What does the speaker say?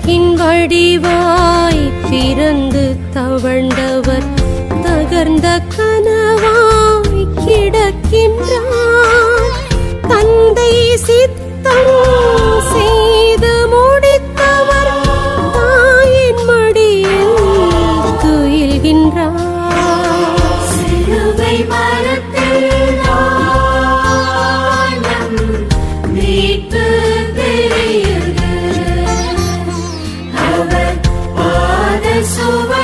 உலகின் வடிவாய் பிறந்து தவழ்ந்தவர் தகர்ந்த கனவாய் கிடக்கின்றார். தந்தை சித்தம் செய்து முடித்தவர் தாயின் மடியில் துயில்கின்றார் சிலுவை தெரியும் so